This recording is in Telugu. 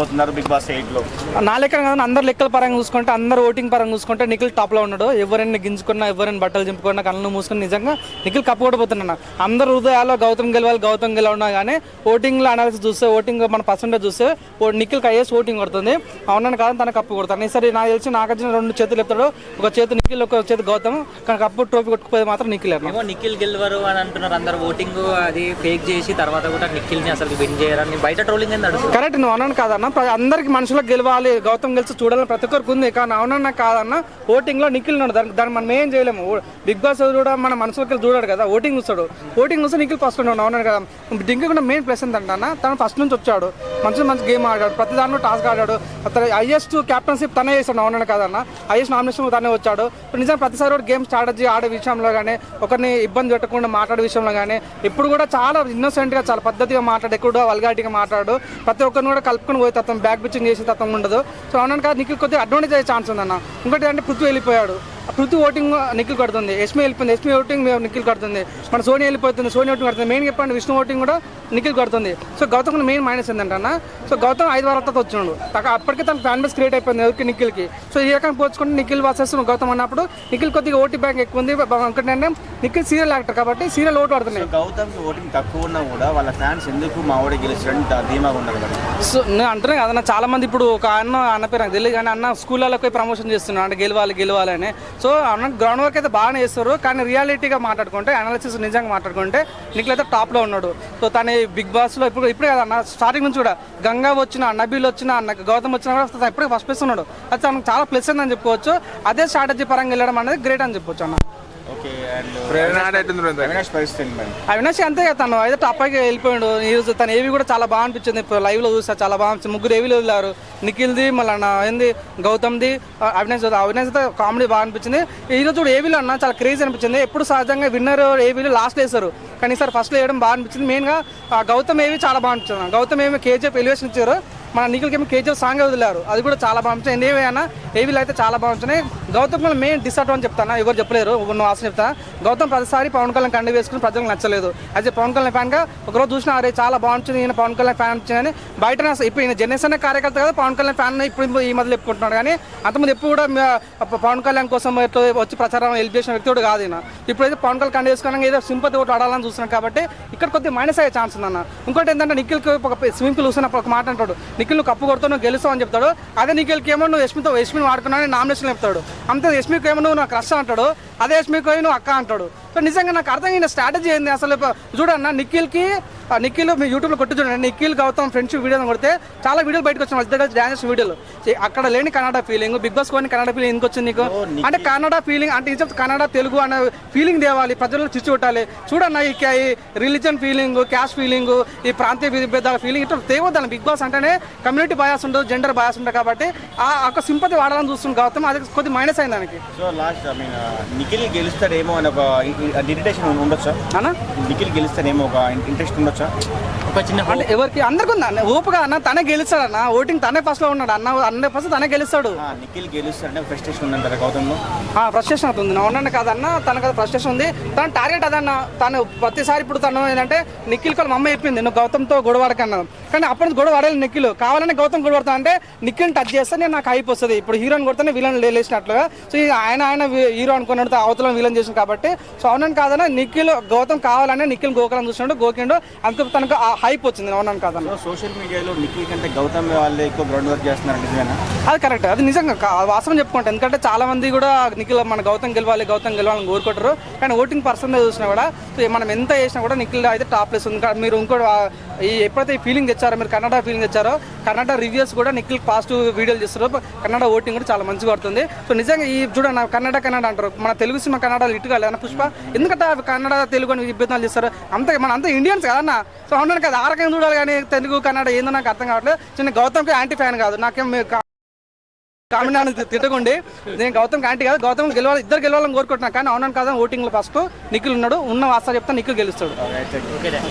పోతున్నారు బిగ్ బాస్ ఎయిట్లో నా లెక్క కాదు అందరు లెక్కల పరంగా చూసుకుంటే అందరు ఓటింగ్ పరంగా చూసుకుంటే నిఖిల్ టాప్లో ఉన్నాడు. ఎవరైనా గింజుకున్నా ఎవరైనా బట్టలు చింపుకున్నా కళ్ళు మూసుకుని నిజంగా నిఖిల్ కప్పు కూడా పోతున్నా అందరు హృదయాల్లో గౌతమ్ గెలవాలి గౌతమ్ గెలవన్నా కానీ ఓటింగ్లో అనాలిసిస్ చూస్తే ఓటింగ్ మన పర్సెంటేజ్ చూస్తే ఓ నిఖిల్ కయ్యేసి ఓటింగ్ కొడుతుంది. అవునని కాదు తన కప్పు కొడతాను ఈసారి నాకు తెలిసి నాగార్జున రెండు చేతులు ఎత్తాడు ఒక చేతి నిఖిల్ ఒక చేతి గౌతమ్. కానీ కప్పు ట్రోఫీ కొట్టుకుపోయేది మాత్రం నిఖిల్ ఏమో నిఖిల్ గెలవరు అని అంటున్నారు అందరు. ఓటింగ్ అది ఫేక్ చేసి తర్వాత కూడా నిఖిల్ని అసలు విన్ చేయరని బయట ట్రోలింగ్ కరెక్ట్ నువ్వు అన్నాను కాదన్న. ప్ర- అందరికి మనుషులకు గెలవాలి గౌతమ్ గెలిచి చూడాలని ప్రతి ఒక్కరికి ఉంది. కానీ అవునన్నా కాదన్న ఓటింగ్లో నిఖిల్ ఉన్నాడు. దానికి దాన్ని మనం ఏం చేయలేము. బిగ్ బాస్ కూడా మన మనసులోకి వెళ్ళి చూడాడు కదా. ఓటింగ్ చూస్తాడు. ఓటింగ్ చూస్తే నిఖిల్ ఫస్ట్ ఉన్నాడు. అవునాడు కదా. డింకి కూడా మెయిన్ ప్లస్ ఏంటంటే తను ఫస్ట్ నుంచి వచ్చాడు. మంచి మంచి గేమ్ ఆడాడు. ప్రతి దాంట్లో టాస్క్ ఆడాడు. అతను హైయెస్ట్ క్యాప్టెన్షిప్ తనే చేశాడు. అవునాడు కాదన్న. హైయెస్ట్ నామినేషన్ తనే వచ్చాడు. నిజంగా ప్రతిసారి కూడా గేమ్ స్ట్రాటజీ ఆడే విషయంలో కానీ ఒకరిని ఇబ్బంది పెట్టకుండా మాట్లాడే విషయంలో కానీ ఇప్పుడు కూడా చాలా ఇన్నోసెంట్గా చాలా పద్ధతిగా మాట్లాడు ఎక్కువగా వల్గాటిగా మాట్లాడు. ప్రతి ఒక్కరిని కూడా కలుపుకొని పోయి తత్వం బ్యాక్ పిచ్చింగ్ చేసే తత్వం ఉండదు. సో అవునాను కాదు నిఖిల్ కొద్దిగా అడ్వాంటేజ్ అయ్యే ఛాన్స్ ఉందన్న. ఇంకోటి అంటే పృథ్వీ వెళ్ళిపోయాడు. ఆ పృథ్వీ ఓటింగ్ నిఖిల్ కడుతుంది. ఎస్మీ వెళ్ళిపోయింది. ఎస్మీ ఓటింగ్ నిఖిల్ కడుతుంది. మన సోని వెళ్ళిపోతుంది. సోని ఓటింగ్ కడుతుంది. మెయిన్ చెప్పండి విష్ణు ఓటింగ్ కూడా నిఖిల్ కడుతుంది. సో గౌతమ్ మెయిన్ మైనస్ ఏంటంటే సో గౌతమ్ ఐదు వారాల తర్వాత వచ్చిండు అప్పటికే తన ఫ్యాన్ బేస్ క్రియేట్ అయిపోయింది ఎవరికి? నిఖిల్కి. సో ఈ రకంగా పోల్చుకుంటే నిఖిల్ వర్సెస్ గౌతమ్ అన్నప్పుడు నిఖిల్ కొద్దిగా ఓటీ బ్యాంక్ ఎక్కువ ఉంది. ఇంకోటి నిఖిల్ సీరియల్ యాక్టర్ కాబట్టి సీరియల్ ఓటు పడుతున్నాయి. గౌతమ్ ఓటింగ్ తక్కువ ఉన్నా కూడా వాళ్ళ ఫ్యాన్స్ ఎందుకు మా వాడే గెలిచారని ధీమాగా ఉన్నారు కదా సో నేను అంటున్నాను కదా చాలా మంది ఇప్పుడు ఒక అన్న అన్న పేరు నాకు తెలియదు కానీ అన్న స్కూళ్ళలో పోయి ప్రమోషన్ చేస్తున్నాడు. అంటే గెలవాలి గెలవాలి అని. సో అన్న గ్రౌండ్ వర్క్ అయితే బాగానే చేస్తారు కానీ రియాలిటీగా మాట్లాడుకుంటే అనాలిసిస్ నిజంగా మాట్లాడుకుంటే నిఖిల్ అయితే టాప్లో ఉన్నాడు. సో తన బిగ్ బాస్లో ఇప్పుడు ఇప్పుడే కదా అన్న స్టార్టింగ్ నుంచి కూడా గంగా వచ్చిన నబీల్ వచ్చిన అన్న గౌతమ్ వచ్చిన కూడా తను ఇప్పుడే ఫస్ట్ ప్లేస్ ఉన్నాడు. అది తనకు చాలా ప్లస్ అని చెప్పుకోవచ్చు. అదే స్ట్రాటజీ పరంగా వెళ్ళడం అనేది గ్రేట్ అని చెప్పొచ్చు అన్న. ఓకే అండ్ అవినాష్ పరిస్థితి అంతే కదా తను. అయితే టాప్ పైకి వెళ్ళిపోయాడు. ఈ రోజు తన ఏవి కూడా చాలా బాగా అనిపించింది. ఇప్పుడు లైవ్లో చూసా చాలా బాగా అనిపించింది. ముగ్గురు ఏవిలు వదిలారు? నిఖిల్ది మళ్ళీ ఏంది గౌతమ్ది అవినాష్ అవినాష్ అయితే కామెడీ బాగా అనిపించింది. ఈ రోజు కూడా ఏవిలో అన్న చాలా క్రేజ్ అనిపించింది. ఎప్పుడు సహజంగా విన్నర్ ఏవిలు లాస్ట్ వేస్తారు కానీ ఈసారి ఫస్ట్లో వేయడం బాగా అనిపించింది. మెయిన్గా ఆ, గౌతమ్ ఏవి చాలా బాగా అనిపించింది. గౌతమ్ ఏమి కేజీఎఫ్ ఎలివేషన్ ఇచ్చారు. మన నిఖిల్కి ఏమో కేజీఎఫ్ సాంగ్ వదిలారు. అది కూడా చాలా బాగా అనిపించింది ఏవి అయినా ఏవిలు అయితే చాలా బాగుంటున్నాయి. గౌతమ్ కళ్యాణ్ మెయిన్ డిసడ్వాంటేజ్ చెప్తాను? ఎవరు చెప్పలేరు. నువ్వు ఆశ చెప్తా. గౌతమ్ ప్రతిసారి పవన్ కళ్యాణ్ కండి వేసుకుని ప్రజలకు నచ్చలేదు. అదే పవన్ కళ్యాణ్ ఫ్యాన్గా ఒకరోజు చూసిన అరే చాలా బాగుంటుంది. ఈయన పవన్ కళ్యాణ్ ఫ్యాన్ వచ్చిందని బయట ఇప్పుడు ఈయన జనసేన కార్యకర్త కదా పవన్ కళ్యాణ్ ఫ్యాన్ ఇప్పుడు ఈ మధ్యలో చెప్పుకుంటున్నాడు. కానీ అంతమంది ఎప్పుడు కూడా పవన్ కళ్యాణ్ కోసం ఎట్లా వచ్చి ప్రచారం హెల్ప్ చేసిన వ్యక్తి కూడా కాదు ఈయన. ఇప్పుడైతే పవన్ కళ్యాణ్ కండి వేసుకున్నాక ఏదో సింపతి ఒకటి ఆడాలని చూస్తున్నాం కాబట్టి ఇక్కడ కొద్దిగా మైనస్ అయ్యే ఛాన్స్ ఉందన్న. ఇంకోటి ఏంటంటే నిఖిల్కి ఒక స్విమ్మింగ్ పూల్ చూసినప్పుడు ఒక మాట అంటాడు. నిఖిల్ నువ్వు కప్పు కొడుతావు నువ్వు గెలుస్తావు అని చెప్తాడు. అదే నిఖిల్కి ఏమో నువ్వు యశ్మితో యశ్మిని వాడుకున్నావు నామినేషన్ చెప్తాడు. అంతే యశ్మికి ఏమో నువ్వు నాకు క్రష్ అంటాడు. అదే యశ్మికి నువ్వు అక్క అంటాడు. సో నిజంగా నాకు అర్థం అయిన స్ట్రాటజీ ఏంది? అసలు చూడన్న నిఖిల్కి నిఖిల్ మీ యూట్యూబ్లో కొట్టి చూడండి. నిఖిల్ గౌతమ్ ఫ్రెండ్షిప్ వీడియో కొడితే చాలా వీడియోలు బయటకు వచ్చిన ఇద్దరు డాన్స్ వీడియోలు. అక్కడ లేని కన్నడ ఫీలింగ్ బిగ్ బాస్ కొని కన్నడ ఫీలింగ్ ఎందుకు వచ్చింది నీకు? అంటే కన్నడ ఫీలింగ్ అంటే చెప్తే కన్నడ తెలుగు అనే ఫీలింగ్ తేవాలి ప్రజల్లో చిచ్చు కొట్టాలి. చూడన్న ఈ రిలీజన్ ఫీలింగ్ క్యాస్ట్ ఫీలింగ్ ఈ ప్రాంతీయ విభేదాల ఫీలింగ్ ఇట్లా తేవద్దాను బిగ్ బాస్ అంటేనే కమ్యూనిటీ బయాస్ ఉండదు జెండర్ బయాస్ ఉంటుంది కాబట్టి ఆ ఒక సింపతి వాడాలని చూస్తుంది గౌతమ్. అది కొద్ది మైనస్ అయింది దానికి. So last I mean Nikhil గెలుస్తాడేమో అని ఒక ఇరిటేషన్ ఉండొచ్చా? అన్నా? నిఖిల్ గెలుస్తాడేమో ఒక ఇంట్రెస్ట్ ఉండొచ్చా? ఒక చిన్న అంటే ఎవరికి? అందరికి ఉంది? అన్న ఓపుగా అన్న తనే గెలుస్తాడు అన్న ఓటింగ్ తనే ఫస్ట్లో ఉన్నాడు అన్న. హండ్రెడ్ పర్సెంట్ తనే గెలుస్తాడు. ఆ, నిఖిల్ గెలుస్తాడంటే ఫ్రస్ట్రేషన్ ఉందంటారా గౌతమ్లో. ఫ్రస్ట్రేషన్ అవుతుంది. అవునండి కాదన్న తనకు ఫ్రస్ట్రేషన్ ఉంది. తన టార్గెట్ అదన్న. తను ప్రతిసారి ఇప్పుడు తను ఏంటంటే నిఖిల్ వాళ్ళ మమ్మ చెప్పింది నువ్వు గౌతమ్తో గొడవడకన్నా కానీ అప్పటి నుంచి గొడవ పడాలి నిఖిల్. కావాలని గౌతమ్ గొడవ అంటే నిఖిల్ టచ్ చేస్తే నేను నాకు హైప్ వస్తుంది. ఇప్పుడు హీరోని కొడితేనే విలన్ లేచినట్లుగా. సో ఆయన ఆయన హీరో అనుకున్నాడు అవతల విలన్ చేసిన కాబట్టి సో అవునని కాదన్న నిఖిల్ గౌతమ్ కావాలని నిఖిల్ గోకలం చూసినాడు గోకిండు. అందుకు తనకు హైప్ వచ్చింది అవునని కాదన్న. సోషల్ మీడియాలో నిఖిల్ కంటే గౌతమ్ వాళ్ళే ఎక్కువ గ్రౌండ్ వర్క్ చేస్తున్నారు నిజమేనా? అది కరెక్ట్ అది నిజంగా వాస్తవం చెప్పుకుంటా. ఎందుకంటే చాలా మంది కూడా నిఖిల్ మన గౌతమ్ గెలవాలి గౌతమ్ గెలవాలని కోరుకుంటారు. కానీ ఓటింగ్ పర్సంటేజ్ చూసినా కూడా మనం ఎంత చేసినా కూడా నిఖిల్ అయితే టాప్ ప్లేస్ ఉంది. మీరు ఇంకో ఆ, ఈ ఎప్పుడైతే ఈ ఫీలింగ్ తెచ్చారో మీరు కన్నడ ఫీలింగ్ తెచ్చారో కన్నడ రివ్యూస్ కూడా నిఖిల్ పాజిటివ్ వీడియోలు చేస్తారు కన్నడ ఓటింగ్ కూడా చాలా మంచిగా పడుతుంది. సో నిజంగా ఈ చూడండి కన్నడ కన్నడ అంటారు. మన తెలుగు సినిమా కన్నడ ఇటు కాలేదన్న పుష్ప. ఎందుకంటే అవి కన్నడ తెలుగు అని విభేదాలు చేస్తారు. అంతే మన అంతా ఇండియన్స్ కదన్న సో అవును కదా ఆ రకంగా చూడాలి కానీ తెలుగు కన్నడ ఏందో నాకు అర్థం కావట్లేదు. చిన్న గౌతమ్కి యాంటీ ఫ్యాన్ కాదు. నాకేం మీ- తిట్టకండి. నేను గౌతమ్ కాంటి కాదు. గౌతమ్ గెలవాలి ఇద్దరు గెలవాలని కోరుకుంటున్నాను కానీ అవునని కాదు ఓటింగ్లో ఫస్ట్ నిఖిల్ ఉన్నాడు. ఉన్న వాస్తా చెప్తా నిఖిల్ గెలుస్తాడు.